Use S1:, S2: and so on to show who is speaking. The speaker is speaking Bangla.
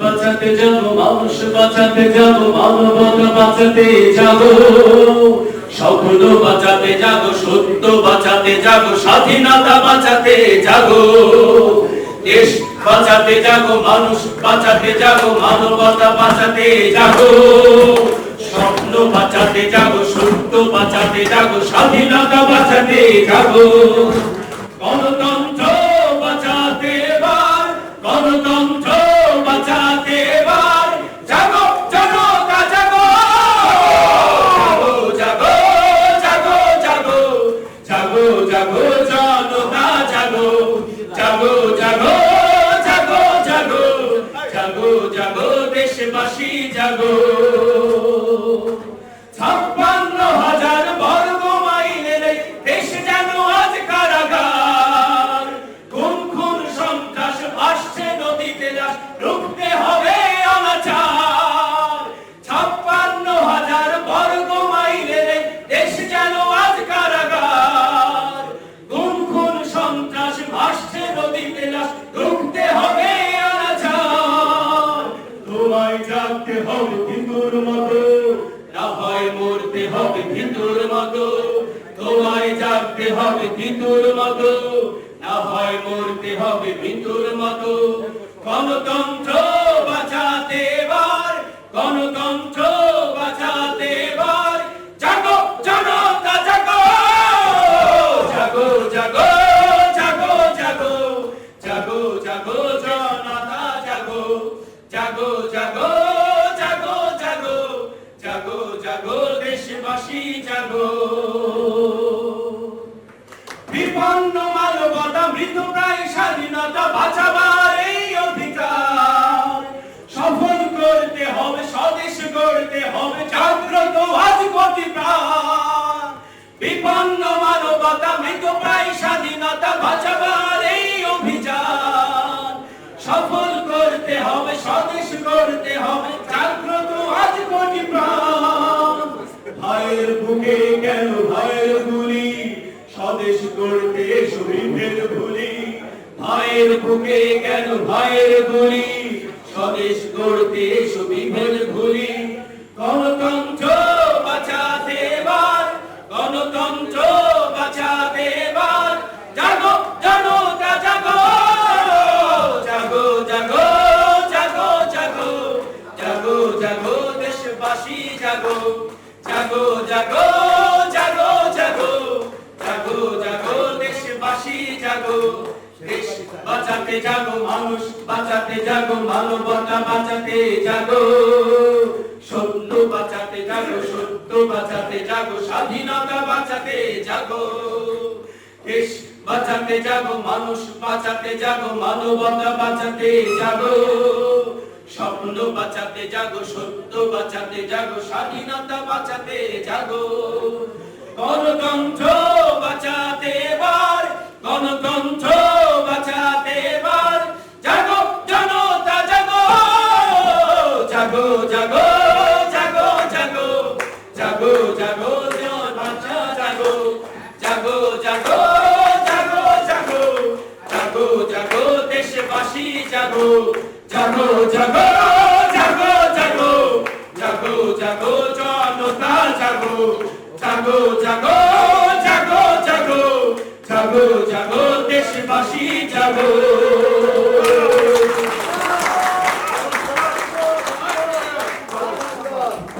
S1: বাঁচাতে যাব, মানুষ বাঁচাতে যাব, মানবতা বাঁচাতে যাব। স্বপ্ন বাঁচাতে যাব, সত্য বাঁচাতে যাব, স্বাধীনতা বাঁচাতে যাব। দেশ বাঁচাতে যাব, মানুষ বাঁচাতে যাব, মানবতা বাঁচাতে যাব। স্বপ্ন বাঁচাতে যাব, সত্য বাঁচাতে যাব, স্বাধীনতা বাঁচাতে যাব। দেশবাসী জাগো। ভিতুর মতো, না হয় মরতে হবে ভিতুর মতো, তোমায় জাগতে হবে ভিতুর মতো, না হয় মরতে হবে ভিতুর মতো। গণতন্ত্র বাঁচাতে এবার, গণতন্ত্র বাঁচাতে এবার, জাগো জনতা, জাগো জাগো জাগো জাগো জাগো জাগো জাগো জনতা, জাগো জাগো জাগো। জাগো স্বাধীনতা বাঁচাবার এই অধিকার। সফল করতে হবে, স্বদেশ করতে হবে, জাগ্রত আজ গতি প্রাণ। বিপন্ন মানবতা মৃত প্রায় স্বাধীনতা ভাইয়ের বুকে কেন ভাইয়ের গুলি? স্বদেশ করতে শহীদের ভুলি। ভাইয়ের বুকে কেন ভাইয়ের গুলি? স্বদেশ করতে শহীদের ভুলি। গণতন্ত্র বাঁচাতে এবার, গণতন্ত্র বাঁচাতে এবার। জাগো জাগো জাগো জাগো জাগো জাগো জাগো জাগো, দেশবাসী, জাগো। বাঁচাতে জাগো, মানুষ বাঁচাতে জাগো বাঁচাতে জাগো। সত্য বাঁচাতে জাগো, সত্য বাঁচাতে জাগো, স্বাধীনতা বাঁচাতে জাগো। বাঁচাতে মানুষ বাঁচাতে মানবতা বাঁচাতে স্বপ্ন বাঁচাতে জাগো, সত্য বাঁচাতে জাগো, স্বাধীনতা বাঁচাতে জাগো। গণতন্ত্র জাগো জাগো জাগো জাগো জাগো জাগো জনতা জাগো জাগো জাগো জাগো জাগো জাগো জাগো দেশবাসী জাগো